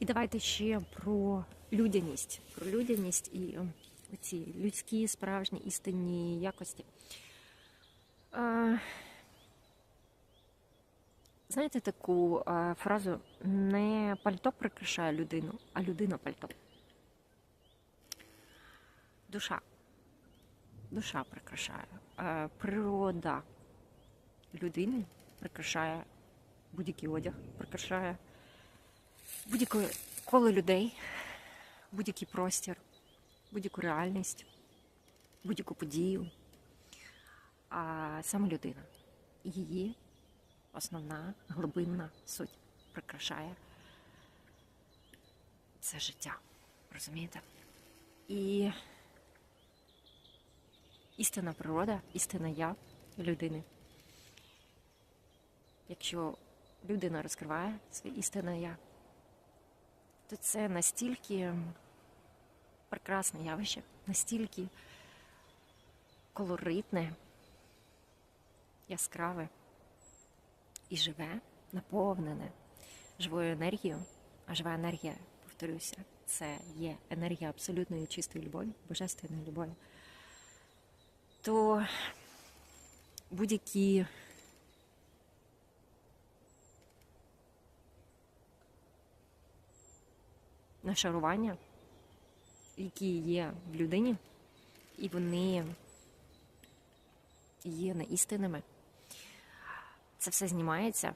І давайте ще про людяність. Про людяність і ем, ці людські справжні істинні якості. Е, Знаєте таку е, фразу не пальто прикрашає людину, а людина пальто. Душа. Душа прикрашає. Е, Природа людини прикрашає будь-який одяг, прикрашає будь-яке коло людей, будь-який простір, будь-яку реальність, будь-яку подію. А саме людина. Її основна глибинна суть прикрашає це життя. Розумієте? І істинна природа, істинна я людини. Якщо людина розкриває своє істинне я, то це настільки прекрасне явище, настільки колоритне, яскраве і живе, наповнене живою енергією, а жива енергія, повторюся, це є енергія абсолютної чистої любові, божественної любові, то будь-які нашарування, які є в людині, і вони є неістинними. Це все знімається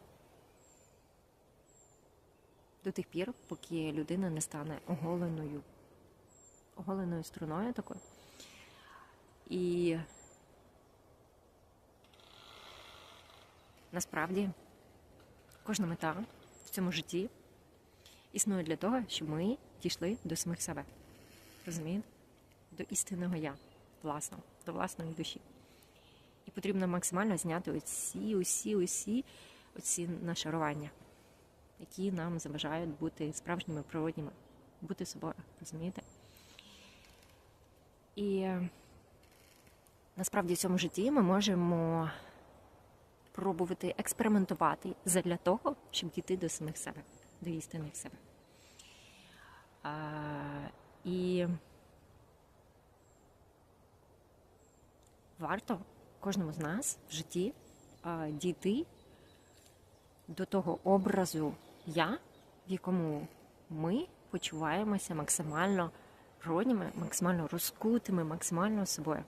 до тих пір, поки людина не стане оголеною, оголеною струною такою. І насправді кожна мета в цьому житті існує для того, щоб ми дійшли до самих себе. Розумієте? До істинного я, власного, до власної душі. І потрібно максимально зняти усі, усі, усі оці нашарування, які нам заважають бути справжніми природніми, бути собою, розумієте? І е, насправді в цьому житті ми можемо пробувати експериментувати задля того, щоб дійти до самих себе, до істинних себе. І варто кожному з нас в житті дійти до того образу я, в якому ми почуваємося максимально родніми, максимально розкутими, максимально собою.